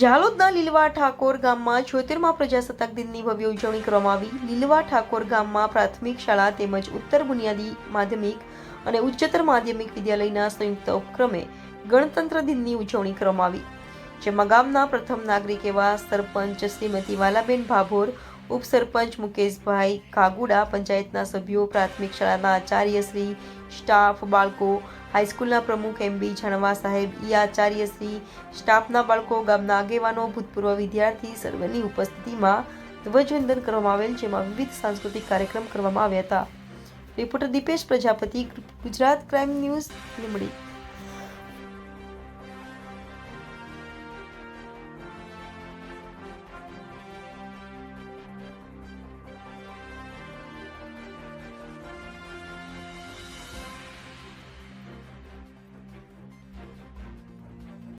ઝાલોદના લીલવા ઠાકોર ગામમાં છોતેરમાં પ્રજાસત્તાક દિનની ભવ્ય ઉજવણી કરવામાં આવી. લીલવા ઠાકોર ગામમાં પ્રાથમિક શાળા તેમજ ઉત્તર બુનિયાદી માધ્યમિક અને ઉચ્ચતર માધ્યમિક વિદ્યાલયના સંયુક્ત ઉપક્રમે ગણતંત્ર દિનની ઉજવણી કરવામાં આવી. જેમાં ગામના પ્રથમ નાગરિક એવા સરપંચ શ્રીમતી વાલાબેન ભાભોર, ઉપસરપંચ મુકેશભાઈ કાગુડા, પંચાયતના સભ્યો, પ્રાથમિક શાળાના આચાર્ય શ્રી, સ્ટાફ, બાળકો હાઈસ્કૂલના પ્રમુખ એમ બી જાણવા સાહેબ, ઈ આચાર્ય શ્રી, સ્ટાફના બાળકો, ગામના આગેવાનો, ભૂતપૂર્વ વિદ્યાર્થી સર્વેની ઉપસ્થિતિમાં ધ્વજવંદન કરવામાં આવેલ, જેમાં વિવિધ સાંસ્કૃતિક કાર્યક્રમ કરવામાં આવ્યા હતા. Reporter Dipesh Prajapati, Gujarat crime news, Limbdi.